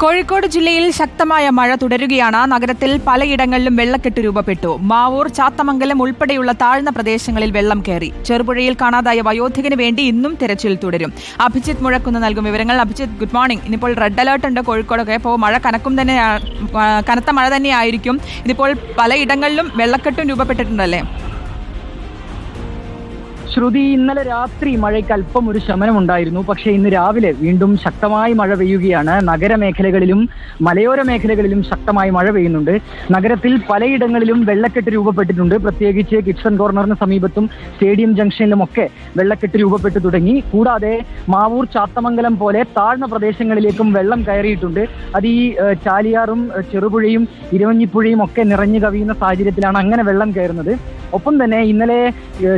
കോഴിക്കോട് ജില്ലയിൽ ശക്തമായ മഴ തുടരുകയാണ്. നഗരത്തിൽ പലയിടങ്ങളിലും വെള്ളക്കെട്ട് രൂപപ്പെട്ടു. മാവൂർ ചാത്തമംഗലം ഉൾപ്പെടെയുള്ള താഴ്ന്ന പ്രദേശങ്ങളിൽ വെള്ളം കയറി. ചെറുപുഴയിൽ കാണാതായ വയോധികന് വേണ്ടി ഇന്നും തെരച്ചിൽ തുടരും. അഭിജിത്ത് മുഴക്കുന്ന് നൽകും വിവരങ്ങൾ. അഭിജിത്ത് ഗുഡ് മോർണിംഗ് ഇനിയിപ്പോൾ റെഡ് അലേർട്ട് ഉണ്ട് കോഴിക്കോടൊക്കെ അപ്പോൾ മഴ കനക്കും തന്നെ കനത്ത മഴ തന്നെയായിരിക്കും. ഇതിപ്പോൾ പലയിടങ്ങളിലും വെള്ളക്കെട്ടും രൂപപ്പെട്ടിട്ടുണ്ടല്ലേ? ശ്രുതി ഇന്നലെ രാത്രി മഴയ്ക്ക് അല്പം ഒരു ശമനമുണ്ടായിരുന്നു. പക്ഷേ ഇന്ന് രാവിലെ വീണ്ടും ശക്തമായി മഴ പെയ്യുകയാണ്. നഗരമേഖലകളിലും മലയോര മേഖലകളിലും ശക്തമായി മഴ പെയ്യുന്നുണ്ട്. നഗരത്തിൽ പലയിടങ്ങളിലും വെള്ളക്കെട്ട് രൂപപ്പെട്ടിട്ടുണ്ട്. പ്രത്യേകിച്ച് കിഡ്സൺ കോർണറിന് സമീപത്തും സ്റ്റേഡിയം ജംഗ്ഷനിലും ഒക്കെ വെള്ളക്കെട്ട് രൂപപ്പെട്ടു തുടങ്ങി. കൂടാതെ മാവൂർ ചാത്തമംഗലം പോലെ താഴ്ന്ന പ്രദേശങ്ങളിലേക്കും വെള്ളം കയറിയിട്ടുണ്ട്. അത് ഈ ചാലിയാറും ചെറുപുഴയും ഇരുവഞ്ഞിപ്പുഴയും ഒക്കെ നിറഞ്ഞു കവിയുന്ന സാഹചര്യത്തിലാണ് അങ്ങനെ വെള്ളം കയറുന്നത്. ഒപ്പം തന്നെ ഇന്നലെ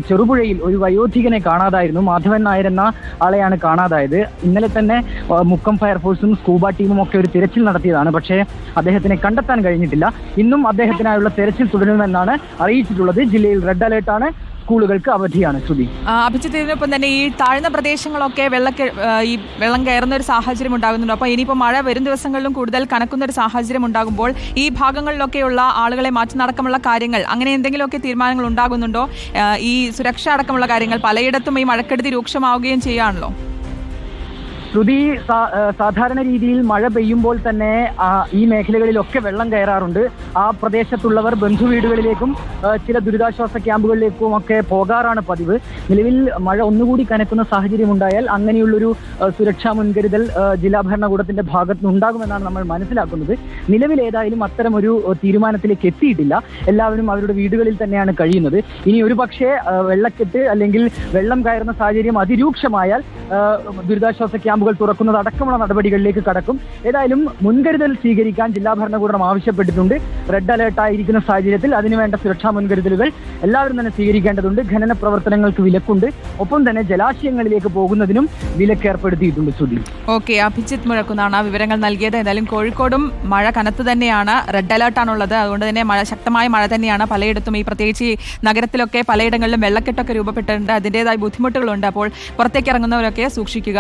ചെറുപുഴയിൽ ഒരു വയോധികനെ കാണാതായിരുന്നു. മാധവൻ നായർ എന്ന ആളെയാണ് കാണാതായത്. ഇന്നലെ തന്നെ മുക്കം ഫയർഫോഴ്സും സ്കൂബ ടീമും ഒക്കെ ഒരു തിരച്ചിൽ നടത്തിയതാണ്. പക്ഷേ അദ്ദേഹത്തിനെ കണ്ടെത്താൻ കഴിഞ്ഞിട്ടില്ല. ഇന്നും അദ്ദേഹത്തിനായുള്ള തെരച്ചിൽ തുടരുമെന്നാണ് അറിയിച്ചിട്ടുള്ളത്. ജില്ലയിൽ റെഡ് അലേർട്ടാണ്. സ്കൂളുകൾക്ക് അവധിയാണ് ശ്രുതി. അഭിജിത്ത് ഇതിനൊപ്പം തന്നെ ഈ താഴ്ന്ന പ്രദേശങ്ങളൊക്കെ വെള്ളക്കെ ഈ വെള്ളം കയറുന്ന ഒരു സാഹചര്യം ഉണ്ടാകുന്നുണ്ട്. അപ്പോൾ ഇനിയിപ്പോൾ മഴ വരും ദിവസങ്ങളിലും കൂടുതൽ കണക്കുന്ന ഒരു സാഹചര്യം ഉണ്ടാകുമ്പോൾ ഈ ഭാഗങ്ങളിലൊക്കെയുള്ള ആളുകളെ മാറ്റി നടക്കമുള്ള കാര്യങ്ങൾ അങ്ങനെ എന്തെങ്കിലുമൊക്കെ തീരുമാനങ്ങൾ ഉണ്ടാകുന്നുണ്ടോ? ഈ സുരക്ഷ അടക്കമുള്ള കാര്യങ്ങൾ പലയിടത്തും ഈ മഴക്കെടുതി രൂക്ഷമാവുകയും ചെയ്യുകയാണല്ലോ ശ്രുതി സാധാരണ രീതിയിൽ മഴ പെയ്യുമ്പോൾ തന്നെ ഈ മേഖലകളിലൊക്കെ വെള്ളം കയറാറുണ്ട്. ആ പ്രദേശത്തുള്ളവർ ബന്ധുവീടുകളിലേക്കും വീടുകളിലേക്കും ചില ദുരിതാശ്വാസ ക്യാമ്പുകളിലേക്കും ഒക്കെ പോകാറാണ് പതിവ്. നിലവിൽ മഴ ഒന്നുകൂടി കനക്കുന്ന സാഹചര്യം ഉണ്ടായാൽ അങ്ങനെയുള്ളൊരു സുരക്ഷാ മുൻകരുതൽ ജില്ലാ ഭരണകൂടത്തിന്റെ ഭാഗത്ത് നിന്നുണ്ടാകുമെന്നാണ് നമ്മൾ മനസ്സിലാക്കുന്നത്. നിലവിൽ ഏതായാലും അത്തരം ഒരു തീരുമാനത്തിലേക്ക് എത്തിയിട്ടില്ല. എല്ലാവരും അവരുടെ വീടുകളിൽ തന്നെയാണ് കഴിയുന്നത്. ഇനി ഒരു പക്ഷേ വെള്ളക്കെട്ട് അല്ലെങ്കിൽ വെള്ളം കയറുന്ന സാഹചര്യം അതിരൂക്ഷമായാൽ ദുരിതാശ്വാസ ക്യാമ്പുകൾ തുറക്കുന്നത് അടക്കമുള്ള നടപടികളിലേക്ക് കടക്കും. ഏതായാലും മുൻകരുതൽ സ്വീകരിക്കാൻ ജില്ലാ ഭരണകൂടം ആവശ്യപ്പെട്ടിട്ടുണ്ട്. റെഡ് അലേർട്ട് ആയിരിക്കുന്ന സാഹചര്യത്തിൽ അതിനുവേണ്ട സുരക്ഷാ മുൻകരുതലുകൾ എല്ലാവരും തന്നെ സ്വീകരിക്കേണ്ടതുണ്ട്. ഖനന പ്രവർത്തനങ്ങൾക്ക് വിലക്കുണ്ട്. ഒപ്പം തന്നെ ജലാശയങ്ങളിലേക്ക് പോകുന്നതിനും വിലക്ക് ഏർപ്പെടുത്തിയിട്ടുണ്ട് സുധി ഓക്കെ അഭിജിത്ത് മുഴക്കുന്നാണ് വിവരങ്ങൾ നൽകിയത്. എന്തായാലും കോഴിക്കോടും മഴ കനത്ത് തന്നെയാണ്. റെഡ് അലേർട്ടാണുള്ളത്. അതുകൊണ്ട് തന്നെ മഴ ശക്തമായ മഴ തന്നെയാണ് പലയിടത്തും ഈ പ്രത്യേകിച്ച് നഗരത്തിലൊക്കെ പലയിടങ്ങളിലും വെള്ളക്കെട്ടൊക്കെ രൂപപ്പെട്ടിട്ടുണ്ട്. അതിന്റെതായ ബുദ്ധിമുട്ടുകളുണ്ട്. അപ്പോൾ പുറത്തേക്ക് ഇറങ്ങുന്നവരൊക്കെ സൂക്ഷിക്കുക.